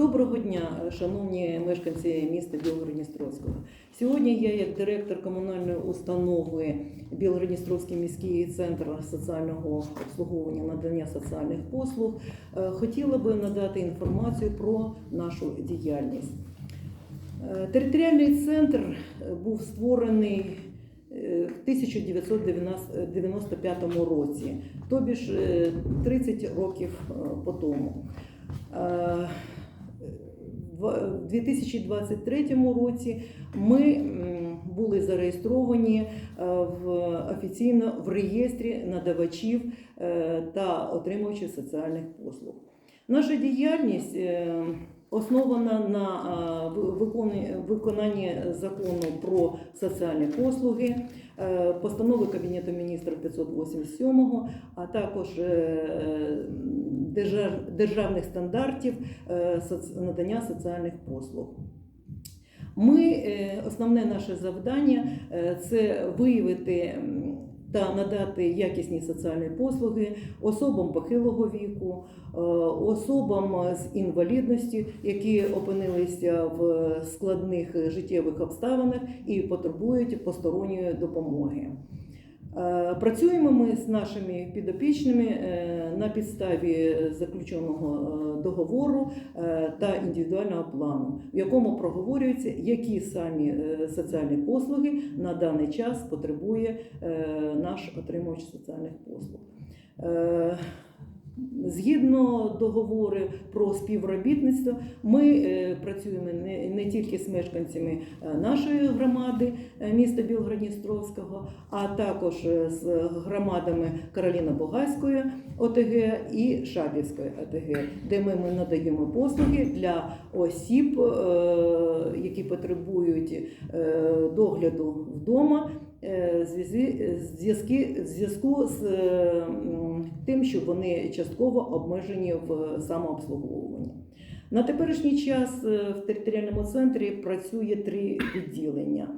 Доброго дня, шановні мешканці міста Білгородністровського. Сьогодні я, як директор комунальної установи Білгородністровський міський центр соціального обслуговування надання соціальних послуг, е, хотіла би надати інформацію про нашу діяльність. Е, Територіальний центр е, був створений в 1995 році, тобі ж е, 30 років по тому. В 2023 році ми були зареєстровані е, в офіційно в реєстрі надавачів е, та отримувачів соціальних послуг. Наша діяльність е, основана на виконанні закону про соціальні послуги, е, постанови Кабінету міністрів 587, а також е, державних стандартів е, надання соціальних послуг. Ми, основне наше завдання це виявити та надати якісні соціальні послуги особам похилого віку, е, особам з інвалідністю, які опинилися в складних життєвих обставинах і потребують посторонньої допомоги. Е, Працюємо ми з нашими підопічними е, на підставі заключеного е, договору та індивідуального плану, в якому проговорюється, які самі соціальні послуги на даний час потребує наш отримувач соціальних послуг. Згідно договору про співробітництво, ми е, працюємо не, не тільки з мешканцями е, нашої громади е, міста Білгородністровського, а також з громадами Кароліна Бугайської ОТГ і Шабівської ОТГ, де ми, надаємо послуги для осіб, які потребують догляду вдома. Е, зв'язки- зв'язку з е, тим, що вони частково обмежені в самообслуговуванні. На теперішній час е, в територіальному центрі працює три відділення: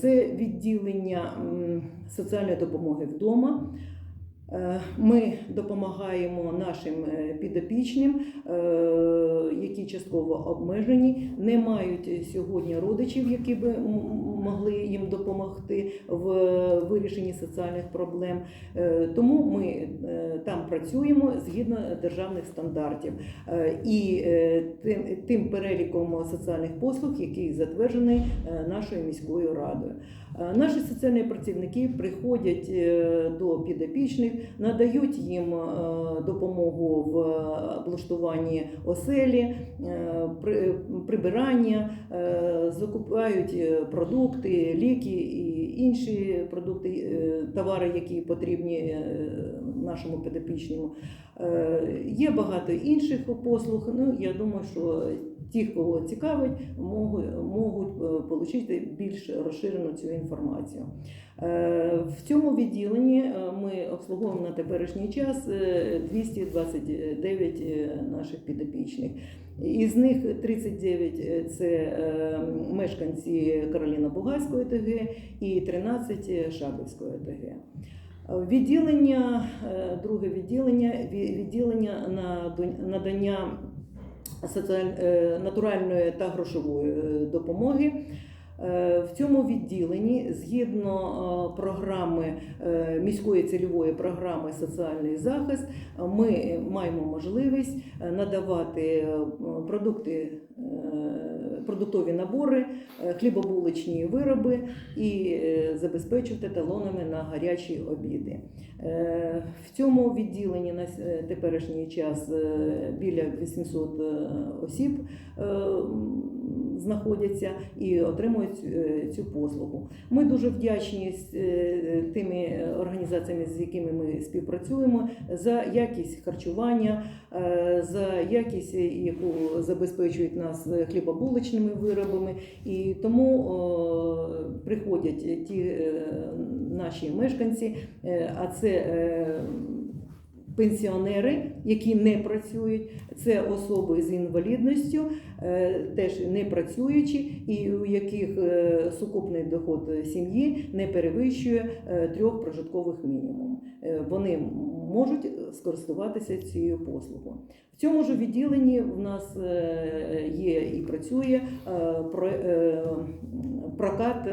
це відділення соціальної допомоги вдома. Е, Ми допомагаємо нашим е, підопічним, е, які частково обмежені, не мають сьогодні родичів, які би могли їм допомогти в вирішенні соціальних проблем. Тому ми там працюємо згідно державних стандартів і тим, переліком соціальних послуг, який затверджений нашою міською радою. Е, Наші соціальні працівники приходять е, до підопічних, надають їм е, допомогу в облаштуванні оселі, при- прибирання, закупають продукти, ліки і інші продукти, товари, які потрібні нашому підопічному. Є багато інших послуг. Ну я думаю, що ті, кого цікавить, можуть, можуть отримати більш розширену цю інформацію. Е, В цьому відділенні е, ми обслуговуємо на теперішній час е, 229 е, наших підопічних. Із них 39 – це е, мешканці Кароліна Бугайської ТГ і 13 Шабівської ТГ. Відділення, е, друге відділення, відділення на надання е, натуральної та грошової е, допомоги. Е, В цьому відділенні, згідно е, програми е, міської цільової програми Соціальний захист, е, ми маємо можливість е, надавати е, продукти, е, продуктові набори, хлібобулочні хлібобуличні вироби і е, забезпечувати талонами на гарячі обіди. Е, В цьому відділенні на е, теперішній час е, біля 800 е, осіб е, знаходяться і отримують е, цю послугу. Ми дуже вдячні е, тими організаціями, з якими ми співпрацюємо, за якість харчування, е, за якість, яку забезпечують нас хлібобуличними виробами. І тому приходять ті наші мешканці, а це пенсіонери, які не працюють, це особи з інвалідністю, е, теж не працюючі, і у яких е, сукупний доход сім'ї не перевищує е, трьох прожиткових мінімум. Вони можуть скористуватися цією послугою. В цьому ж відділенні в нас є і працює про- прокат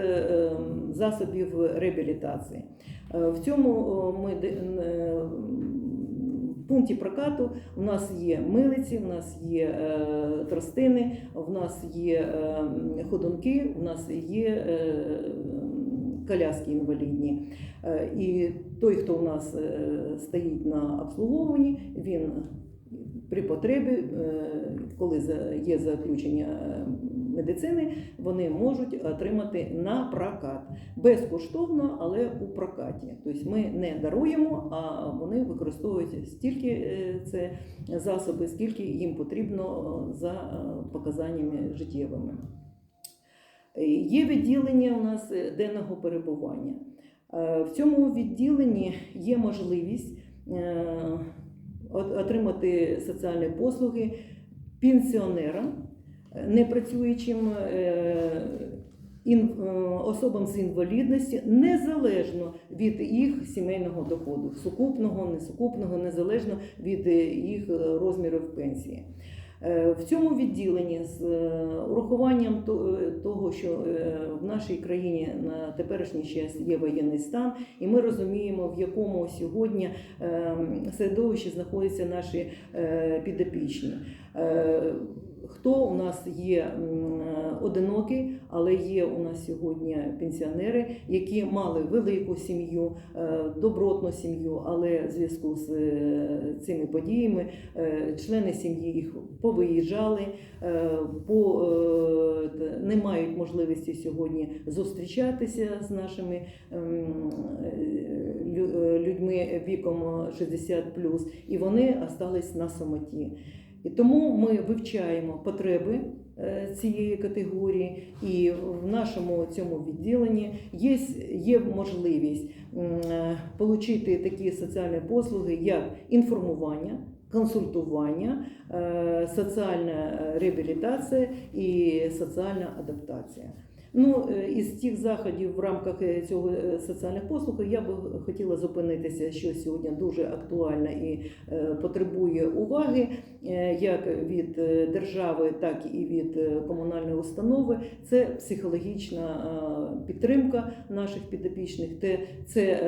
засобів реабілітації. В цьому ми пункті прокату у нас є милиці, у нас є е, тростини, в нас є е, ходунки, у нас є е, коляски інвалідні. І той, хто у нас стоїть на обслуговуванні, він при потребі, коли є заключення медицини, вони можуть отримати на прокат безкоштовно, але у прокаті. Тобто ми не даруємо, а вони використовують стільки е, це засоби, скільки їм потрібно е, за е, показаннями життєвими. Є відділення у нас денного перебування. В цьому відділенні є можливість отримати соціальні послуги пенсіонерам, е, непрацюючим е, е, особам з інвалідності, незалежно від їх сімейного доходу, сукупного, несукупного, незалежно від е, їх розмірів пенсії. В цьому відділенні з урахуванням то- того, що в нашій країні на теперішній час є воєнний стан, і ми розуміємо, в якому сьогодні середовищі знаходяться наші підопічні. Хто у нас є м, одинокі, але є у нас сьогодні пенсіонери, які мали велику сім'ю, е, добротну сім'ю, але в зв'язку з е, цими подіями е, члени сім'ї їх повиїжджали, по, не мають можливості сьогодні зустрічатися з нашими ем, лю- людьми віком 60 і вони остались на самоті. І тому ми вивчаємо потреби е, цієї категорії, і в нашому цьому відділенні є, є можливість е, отримати такі соціальні послуги, як інформування, консультування, е, соціальна реабілітація і соціальна адаптація. Ну, е, із тих заходів в рамках е, цього е, соціальних послуг я би хотіла зупинитися, що сьогодні дуже актуально і потребує уваги як від держави, так і від комунальної установи. Це психологічна підтримка наших підопічних, це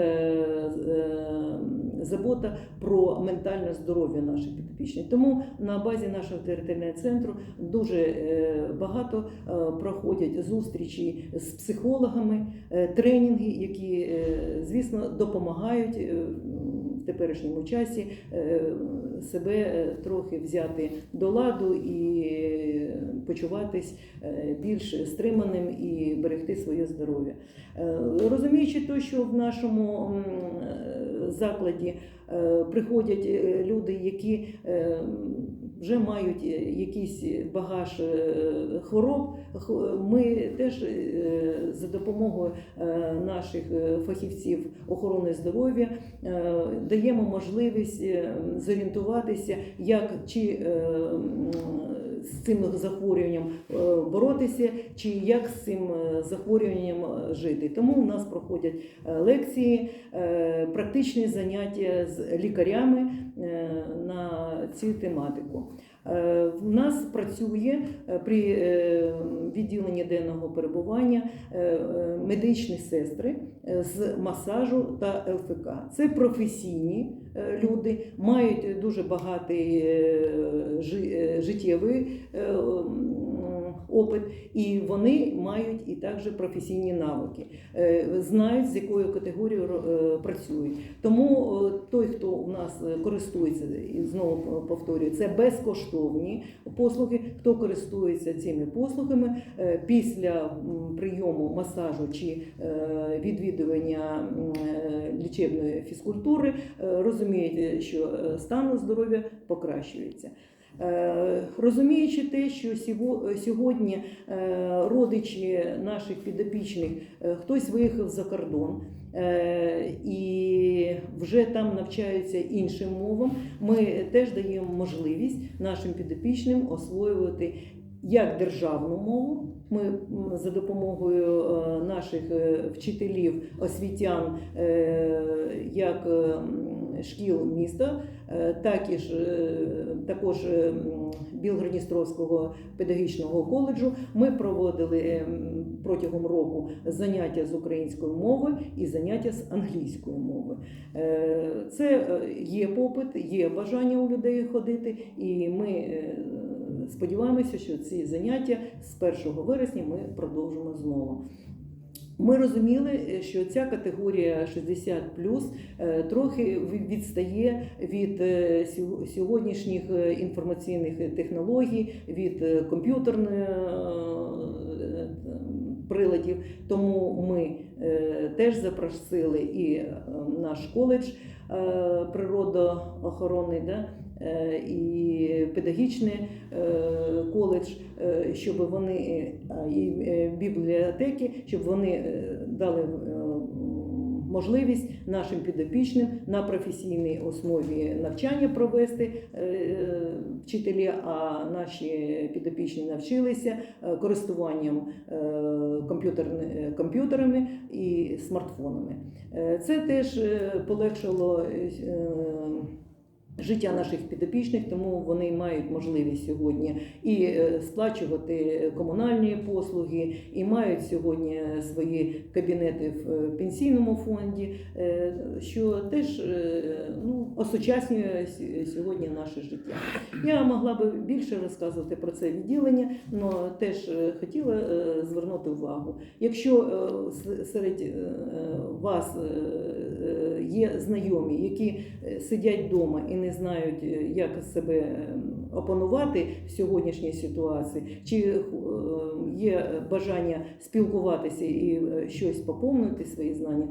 забота про ментальне здоров'я наших підопічних. Тому на базі нашого територіального центру дуже багато проходять зустрічі з психологами, е, тренінги, які, е, звісно, допомагають е, в теперішньому часі себе трохи взяти до ладу і почуватись е, більш стриманим і берегти своє здоров'я. Е, Розуміючи те, що в нашому е, закладі приходять люди, які вже мають якийсь багаж хвороб, ми теж за допомогою наших фахівців охорони здоров'я даємо можливість зорієнтуватися, як чи з цим захворюванням е, боротися, чи як з цим е, захворюванням е, жити. Тому у нас проходять лекції, практичні заняття з лікарями на цю тематику. Е, В нас працює е, при е, відділенні денного перебування е, е, медичні сестри е, з масажу та ЛФК. Це професійні е, люди, мають дуже багатий е, жи- е, життєвий е, опит, і вони мають і також професійні навики, е, знають, з якою категорією е, працюють. Тому е, той, хто у нас користується, і знову повторюю, це безкоштовні послуги. Хто користується цими послугами після прийому масажу чи відвідування лічебної фізкультури, розуміють, що стан здоров'я покращується. Е, Розуміючи те, що сьогодні е, родичі наших підопічних, е, хтось виїхав за кордон і вже там навчаються іншим мовам, ми теж даємо можливість нашим підопічним освоювати як державну мову. Ми за допомогою наших вчителів, освітян, як е, м, шкіл міста, е, е, також е, Білгородністровського педагогічного коледжу. Ми проводили протягом року заняття з української мови і заняття з англійської мови. Це є попит, є бажання у людей ходити, і ми сподіваємося, що ці заняття з 1 вересня ми продовжимо знову. Ми розуміли, що ця категорія 60 е, трохи ві- відстає від е, сьогоднішніх е, інформаційних технологій, від комп'ютерних приладів. Тому ми теж запросили і наш коледж природоохоронний, і педагогічний е, коледж, е, щоб вони е, і е, бібліотеки, щоб вони е, дали е, можливість нашим підопічним на професійній основі навчання провести е, вчителі, а наші підопічні навчилися е, користуванням е, комп'ютерами і смартфонами. Е, Це теж е, полегшило е, життя наших підопічних, тому вони мають можливість сьогодні і е, сплачувати комунальні послуги, і мають сьогодні свої кабінети в е, пенсійному фонді, е, що теж е, ну, осучаснює сьогодні наше життя. Я могла би більше розказувати про це відділення, але теж е, хотіла е, звернути увагу. Якщо е, серед е, вас е, е, є знайомі, які е, сидять вдома і не знають, е, як себе е, опанувати в сьогоднішній ситуації, чи е, є бажання спілкуватися і щось поповнити свої знання,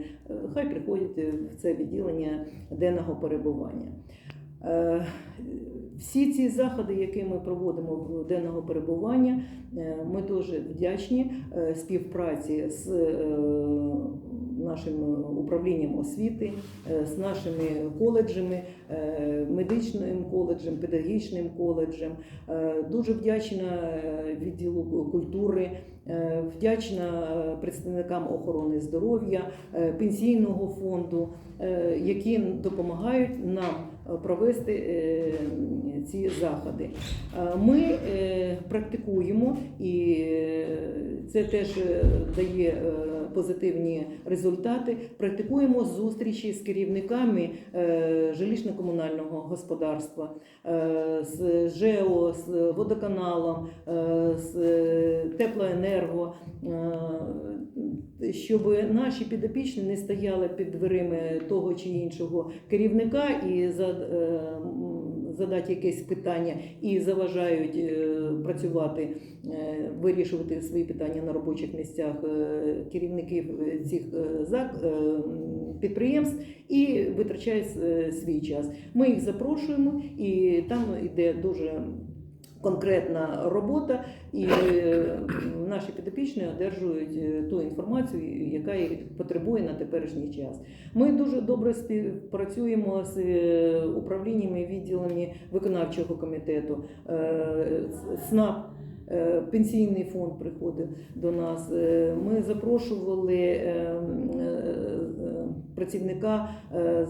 хай приходять в це відділення денного перебування. Е, Всі ці заходи, які ми проводимо денного перебування, е, ми дуже вдячні е, співпраці з нашим управлінням освіти, з нашими коледжами, медичним коледжем, педагогічним коледжем. Дуже вдячна відділу культури, вдячна представникам охорони здоров'я, пенсійного фонду, які допомагають нам провести е, ці заходи. Е, Ми е, практикуємо, і е, це теж дає позитивні результати. Практикуємо зустрічі з керівниками жилищно-комунального господарства, з ЖЕО, з водоканалом, з теплоенерго, щоб наші підопічні не стояли під дверима того чи іншого керівника і за- задати якесь питання і заважають е, працювати, е, вирішувати свої питання на робочих місцях е, керівників цих підприємств і витрачають е, свій час. Ми їх запрошуємо, і там йде дуже конкретна робота, і е, наші підопічні одержують е, ту інформацію, яка їх потребує на теперішній час. Ми дуже добре співпрацюємо з е, управліннями відділами виконавчого комітету, СНАП. Пенсійний фонд приходив до нас. Ми запрошували е, м, е, е, працівника е, е,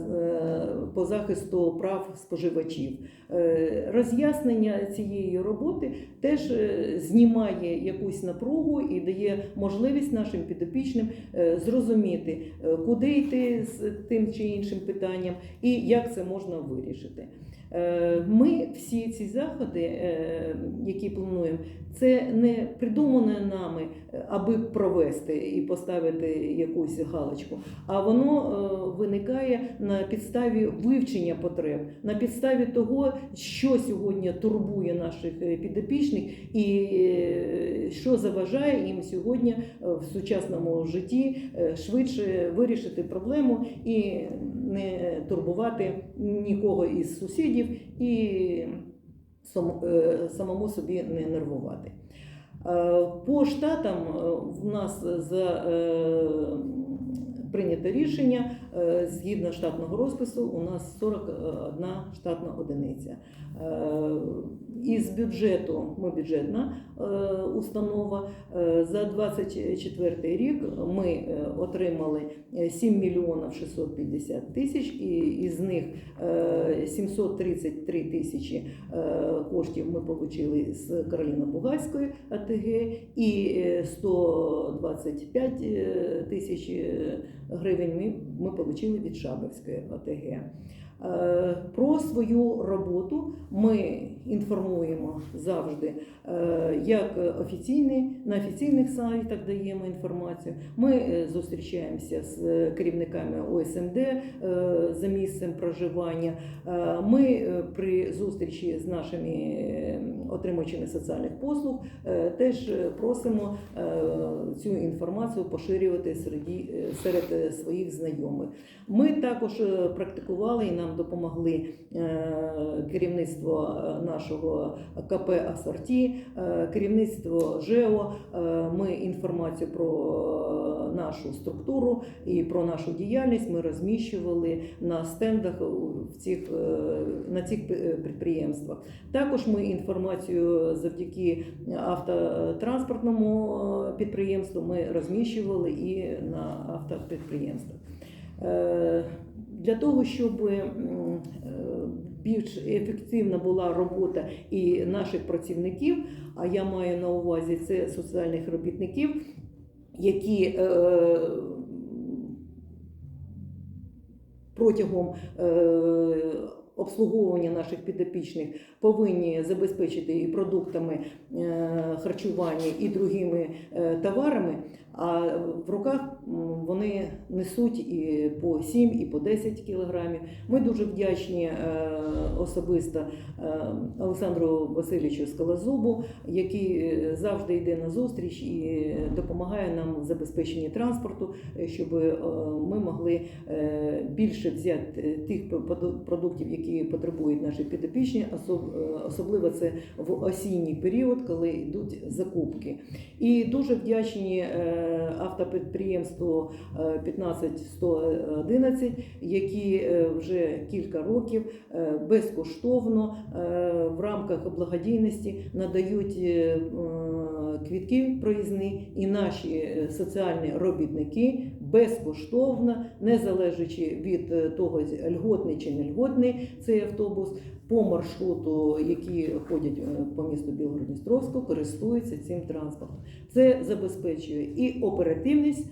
по захисту прав споживачів. Е, Роз'яснення цієї роботи теж знімає якусь напругу і дає можливість нашим підопічним зрозуміти, куди йти з тим чи іншим питанням і як це можна вирішити. Е, Ми всі ці заходи, е, які плануємо, це не придумане нами, е, аби провести і поставити якусь галочку, а воно виникає на підставі вивчення потреб, на підставі того, що сьогодні турбує наших підопічних і що заважає їм сьогодні в сучасному житті швидше вирішити проблему і не турбувати нікого із сусідів і е, самому собі не нервувати. Е, По штатам е, в нас за прийнято рішення згідно штатного розпису. У нас 41 штатна одиниця. Із бюджету ми бюджетна е, установа. Е, За 24 рік ми е, отримали е, 7 мільйонів 650 тисяч, і із них е, 733 тисячі коштів ми отримали з Кароліно-Бугайської АТГ і е, 125 е, тисяч гривень ми, отримали від Шабівської АТГ. Е, Про свою роботу ми інформуємо завжди, е, як офіційний, на офіційних сайтах даємо інформацію. Ми е, зустрічаємося з керівниками ОСМД е, за місцем проживання. Ми при зустрічі з нашими отримувачами соціальних послуг е, теж е, просимо е, цю інформацію поширювати серед, своїх знайомих. Ми також практикували і нам допомогли керівництво нашого КП Асорті, керівництво ЖЕО. Ми інформацію про нашу структуру і про нашу діяльність ми розміщували на стендах в цих, на цих підприємствах. Також ми інформацію завдяки автотранспортному е, підприємству ми розміщували і на автопідприємствах. Е, Для того, щоб е, більш ефективна була робота і наших працівників, а я маю на увазі це соціальних робітників, які протягом обслуговування наших підопічних повинні забезпечити і продуктами е, харчування, і другими е, товарами. А в руках вони несуть і по 7, і по 10 кілограмів. Ми дуже вдячні е, особисто е, Олександру Васильовичу Скалозубу, який е, завжди йде на зустріч і допомагає нам в забезпеченні транспорту, щоб ми могли більше взяти тих продуктів, які потребують наші підопічні, особ- особливо це в осінній період, коли йдуть закупки. І дуже вдячні е, автопідприємству е, 15111, які е, вже кілька років е, безкоштовно в рамках благодійності надають квітки проїзні, і наші соціальні робітники безкоштовно, не залежачи від е, того, льготний чи не льготний цей автобус, по маршруту, які ходять е, по місту Білгород-Дністровську, користуються цим транспортом. Це забезпечує і оперативність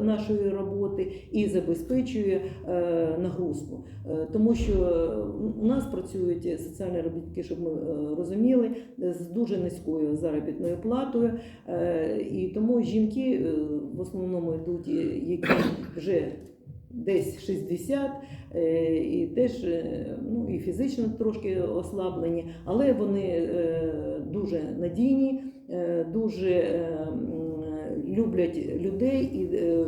нашої роботи, і забезпечує е, нагрузку. Е, Тому що е, у нас працюють соціальні робітники, щоб ми е, розуміли, з дуже низькою заробітною платою. Е, І тому жінки е, в основному йдуть, е, які вже десь 60, е, і теж е, ну, і фізично трошки ослаблені, але вони е, дуже надійні, е, дуже е, люблять людей і е,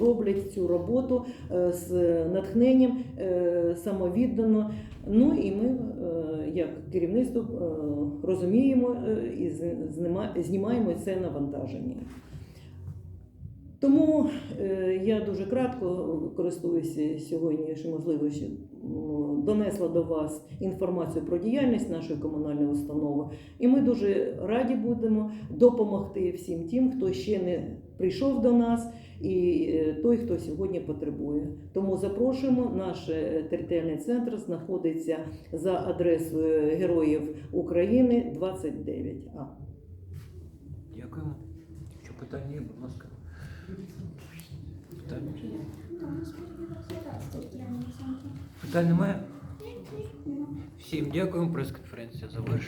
роблять цю роботу е, з натхненням, е, самовіддано. Ну і ми, як керівництво, розуміємо і знімаємо це навантаження. Тому е, я дуже кратко користуюся сьогоднішньою можливістю, м, донесла до вас інформацію про діяльність нашої комунальної установи. І ми дуже раді будемо допомогти всім тим, хто ще не прийшов до нас, і е, той, хто сьогодні потребує. Тому запрошуємо. Наш е, територіальний центр знаходиться за адресою Героїв України 29А. Дякуємо. Що питання є, будь ласка. Питань немає? Всім дякуємо. Прес-конференція завершена.